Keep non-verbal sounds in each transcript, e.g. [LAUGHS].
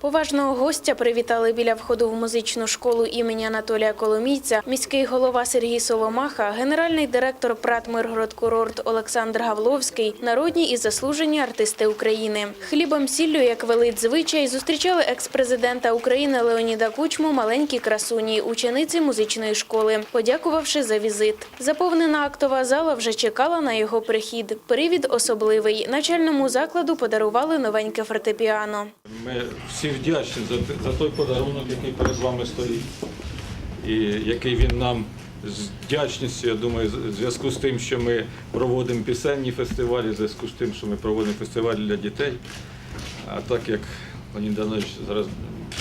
Поважного гостя привітали біля входу в музичну школу імені Анатолія Коломійця, міський голова Сергій Соломаха, генеральний директор ПРАТ Миргород Курорт Олександр Гавловський, народні і заслужені артисти України. Хлібом сіллю, як велить звичай, зустрічали екс-президента України Леоніда Кучму маленькі красуні, учениці музичної школи, подякувавши за візит. Заповнена актова зала вже чекала на його прихід. Привід особливий. Начальному закладу подарували новеньке фортепіано. Ми всі вдячні за, за той подарунок, який перед вами стоїть, і який він нам з вдячністю, я думаю, в зв'язку з тим, що ми проводимо пісенні фестивалі, в зв'язку з тим, що ми проводимо фестивалі для дітей. А так як Леонід Данилович зараз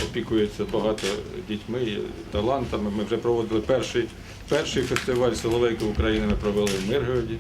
опікується багато дітьми талантами, ми вже проводили перший, перший фестиваль Соловейко України, ми провели в Миргороді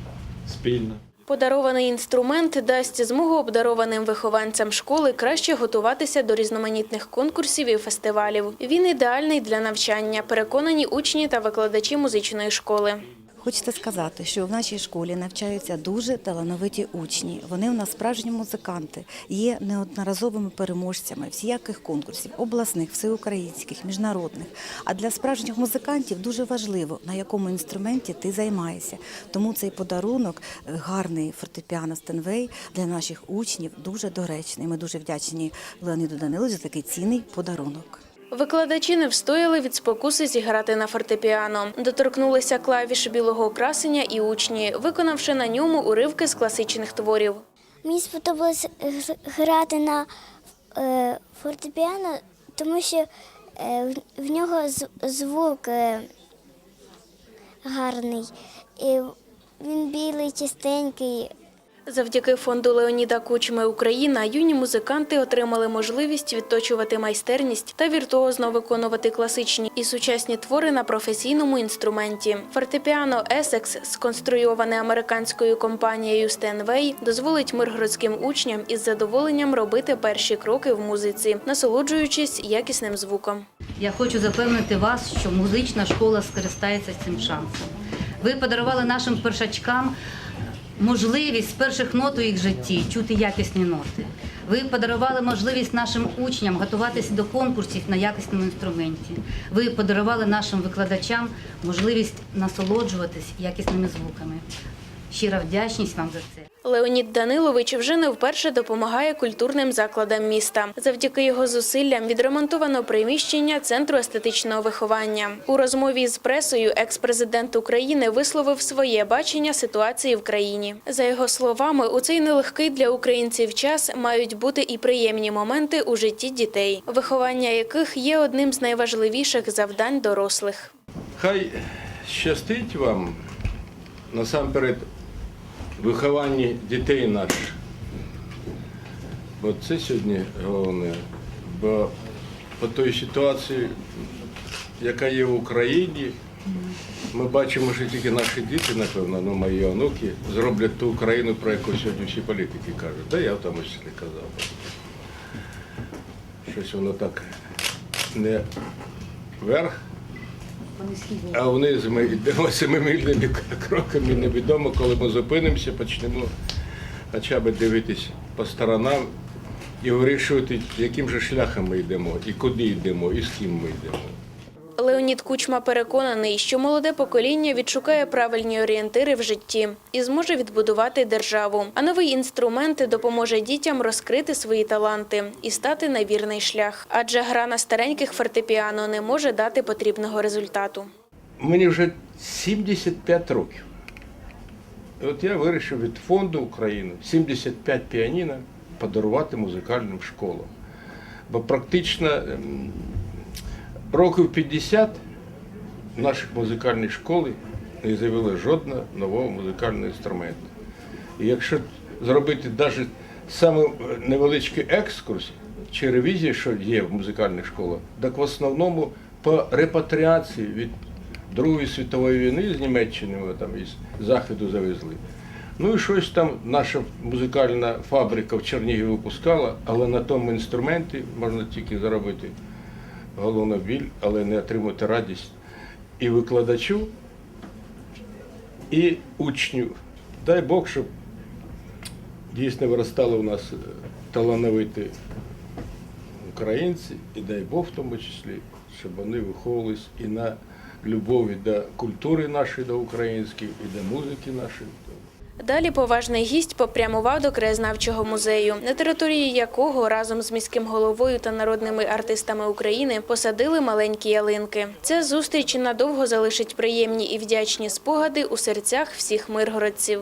спільно. Подарований інструмент дасть змогу обдарованим вихованцям школи краще готуватися до різноманітних конкурсів і фестивалів. Він ідеальний для навчання, переконані учні та викладачі музичної школи. Хочеться сказати, що в нашій школі навчаються дуже талановиті учні. Вони у нас справжні музиканти, є неодноразовими переможцями всіяких конкурсів, обласних, всеукраїнських, міжнародних. А для справжніх музикантів дуже важливо, на якому інструменті ти займаєшся. Тому цей подарунок, е, гарний фортепіано Стенвей для наших учнів дуже доречний. Ми дуже вдячні Леоніду Даниловичу за такий цінний подарунок. Викладачі не встояли від спокуси зіграти на фортепіано. Доторкнулися клавіш білого красення і учні, виконавши на ньому уривки з класичних творів. Мені сподобалось грати на е, фортепіано, тому що е, в- в нього звук е, гарний. Він білий, чистенький. Завдяки фонду Леоніда Кучми Україна юні музиканти отримали можливість відточувати майстерність та віртуозно виконувати класичні і сучасні твори на професійному інструменті. Фортепіано Есекс, сконструйоване американською компанією Стенвей, дозволить миргородським учням із задоволенням робити перші кроки в музиці, насолоджуючись якісним звуком. Я хочу запевнити вас, що музична школа скористається цим шансом. Ви подарували нашим першачкам можливість з перших нот у їх житті чути якісні ноти. Ви подарували можливість нашим учням готуватися до конкурсів на якісному інструменті. Ви подарували нашим викладачам можливість насолоджуватись якісними звуками. Щира вдячність вам за це. Леонід Данилович вже не вперше допомагає культурним закладам міста. Завдяки його зусиллям відремонтовано приміщення Центру естетичного виховання. У розмові з пресою екс-президент України висловив своє бачення ситуації в країні. За його словами, у цей нелегкий для українців час мають бути і приємні моменти у житті дітей, виховання яких є одним з найважливіших завдань дорослих. Хай щастить вам насамперед вихованні дітей наших. Бо це сьогодні головне. Бо по той ситуації, яка є в Україні, ми бачимо, що тільки наші діти, напевно, ну мої онуки, зроблять ту Україну, про яку сьогодні всі політики кажуть. Да я в тому числі казав. Щось воно так не вверх, а вниз ми [LAUGHS] йдемо семимильними кроками. Невідомо, коли ми зупинимося, почнемо хоча б дивитись по сторонам і вирішувати, яким же шляхом ми йдемо, і куди йдемо, і з ким ми йдемо. Леонід Кучма переконаний, що молоде покоління відшукає правильні орієнтири в житті і зможе відбудувати державу. А новий інструмент допоможе дітям розкрити свої таланти і стати на вірний шлях. Адже гра на стареньких фортепіано не може дати потрібного результату. Мені вже 75 років. От я вирішив від фонду України 75 піаніно подарувати музикальним школам. Бо практично ем, років 50 в наших музикальних школах не з'явилося жодного нового музикального інструменту. І якщо зробити навіть саме невеличкий екскурс чи ревізію, що є в музикальних школах, так в основному по репатріації від Другої світової війни з Німеччини ми там із Заходу завезли. Ну і щось там наша музикальна фабрика в Чернігові випускала, але на тому інструменті можна тільки заробити головну біль, але не отримати радість і викладачу, і учню. Дай Бог, щоб дійсно виростало у нас е, талановиті українці, і дай Бог в тому числі, щоб вони виховувались і на любові до культури нашої, до української, і до музики нашої. Далі поважний гість попрямував до краєзнавчого музею, на території якого разом з міським головою та народними артистами України посадили маленькі ялинки. Ця зустріч надовго залишить приємні і вдячні спогади у серцях всіх миргородців.